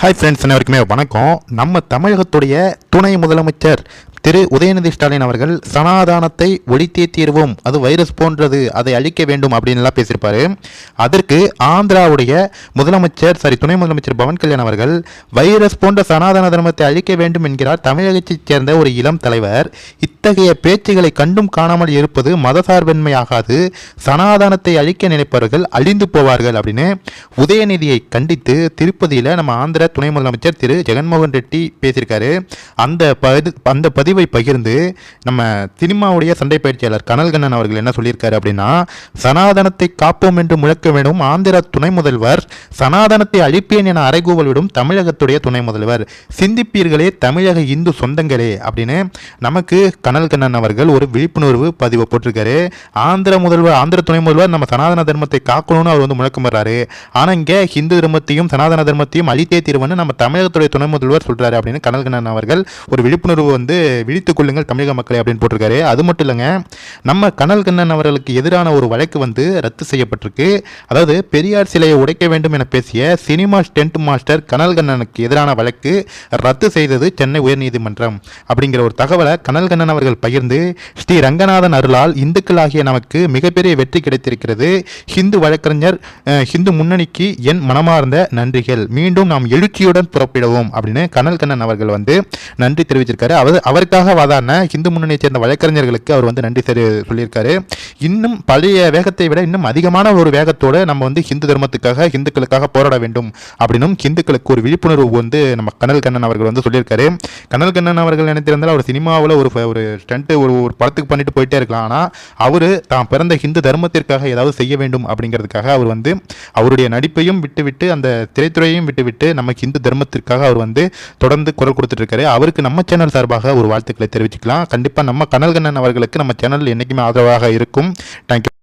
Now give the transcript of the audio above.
Hi friends அனைவருக்குமே வணக்கம். நம்ம தமிழகத்துடைய துணை முதலமைச்சர் திரு உதயநிதி ஸ்டாலின் அவர்கள் சனாதானத்தை ஒழித்தே தீர்வோம் அது வைரஸ் போன்றது அதை அழிக்க வேண்டும் அப்படின்லாம் பேசியிருப்பாரு. அதற்கு ஆந்திராவுடைய முதலமைச்சர் சாரி துணை முதலமைச்சர் பவன் கல்யாண் அவர்கள் வைரஸ் போன்ற சனாதன தர்மத்தை அழிக்க வேண்டும் என்கிறார். தமிழகத்தைச் சேர்ந்த ஒரு இளம் தலைவர் இத்தகைய பேச்சுகளை கண்டும் காணாமல் இருப்பது மதசார்பின்மையாகாது சனாதானத்தை அழிக்க நினைப்பவர்கள் அழிந்து போவார்கள் அப்படின்னு உதயநிதியை கண்டித்து திருப்பதியில் நம்ம ஆந்திர துணை முதலமைச்சர் திரு ஜெகன்மோகன் ரெட்டி பேசியிருக்காரு. அந்த பதி அந்த பதி பதிவை பகிர்ந்து நம்ம சினிமாவுடைய சண்டை பயிற்சியாளர் கனல்கண்ணன் அவர்கள் என்ன சொல்லியிருக்காரு அப்படின்னா சனாதனத்தை காப்போம் என்று முழக்க வேண்டும் ஆந்திர துணை முதல்வர் சனாதனத்தை அழிப்பேன் என அறைகூவல் விடும் தமிழகத்துடைய துணை முதல்வர். சிந்திப்பீர்களே தமிழக இந்து சொந்தங்களே அப்படின்னு நமக்கு கனல்கண்ணன் அவர்கள் ஒரு விழிப்புணர்வு பதிவை போட்டிருக்காரு. ஆந்திர முதல்வர் ஆந்திர துணை முதல்வர் நம்ம சனாதன தர்மத்தை காக்கணும்னு அவர் வந்து முழக்கம் வர்றாரு. ஆனால் இங்கே ஹிந்து தர்மத்தையும் சனாதன தர்மத்தையும் அழித்தே தீர்வுன்னு நம்ம தமிழகத்துடைய துணை முதல்வர் சொல்கிறாரு அப்படின்னு கனல்கண்ணன் அவர்கள் ஒரு விழிப்புணர்வு வந்து விழித்துக் கொள்ளுங்கள் தமிழக மக்களை அப்படின்னு போட்டிருக்காரு. அது மட்டும் இல்லைங்க நம்ம கனல்கண்ணன் அவர்களுக்கு எதிரான ஒரு வழக்கு வந்து ரத்து செய்யப்பட்டிருக்கு. அதாவது பெரியார் சிலையை உடைக்க வேண்டும் என பேசிய சினிமா ஸ்டென்ட் மாஸ்டர் கனல்கண்ணனுக்கு எதிரான வழக்கு ரத்து செய்தது சென்னை உயர்நீதிமன்றம். அப்படிங்கிற ஒரு தகவலை கனல்கண்ணன் அவர்கள் பகிர்ந்து ஸ்ரீ ரங்கநாதன் அருளால் இந்துக்களாகிய நமக்கு மிகப்பெரிய வெற்றி கிடைத்திருக்கிறது. ஹிந்து வழக்கறிஞர் ஹிந்து முன்னணிக்கு என் மனமார்ந்த நன்றிகள். மீண்டும் நாம் எழுச்சியுடன் புறப்பிடுவோம் அப்படின்னு கனல்கண்ணன் அவர்கள் வந்து நன்றி தெரிவிச்சிருக்காரு. அவர் அவருக்காக வாதான ஹிந்து முன்னணியைச் சேர்ந்த வழக்கறிஞர்களுக்கு அவர் வந்து நன்றி தெரி சொல்லியிருக்காரு. இன்னும் பழைய வேகத்தை விட இன்னும் அதிகமான ஒரு வேகத்தோடு நம்ம வந்து ஹிந்து தர்மத்துக்காக ஹிந்துக்களுக்காக போராட வேண்டும் அப்படின்னும் ஹிந்துக்களுக்கு ஒரு விழிப்புணர்வு வந்து நம்ம கனல் கண்ணன் அவர்கள் வந்து சொல்லியிருக்காரு. கனல் கண்ணன் அவர்கள் நினைத்திருந்தால் அவர் சினிமாவில் ஒரு ஒரு ஸ்டண்ட்டு ஒரு ஒரு படத்துக்கு பண்ணிட்டு போயிட்டே இருக்கலாம். ஆனால் அவர் தான் பிறந்த ஹிந்து தர்மத்திற்காக ஏதாவது செய்ய வேண்டும் அப்படிங்கிறதுக்காக அவர் வந்து அவருடைய நடிப்பையும் விட்டுவிட்டு அந்த திரைத்துறையையும் விட்டுவிட்டு நம்ம ஹிந்து தர்மத்திற்காக அவர் வந்து தொடர்ந்து குரல் கொடுத்துட்டு இருக்காரு. அவருக்கு நம்ம சேனல் சார்பாக ஒரு வாழ்த்துக்களை தெரிவிச்சுக்கலாம். கண்டிப்பாக நம்ம கனல்கண்ணன் அவர்களுக்கு நம்ம சேனல் என்றைக்குமே ஆதரவாக இருக்கும். தேங்க்யூ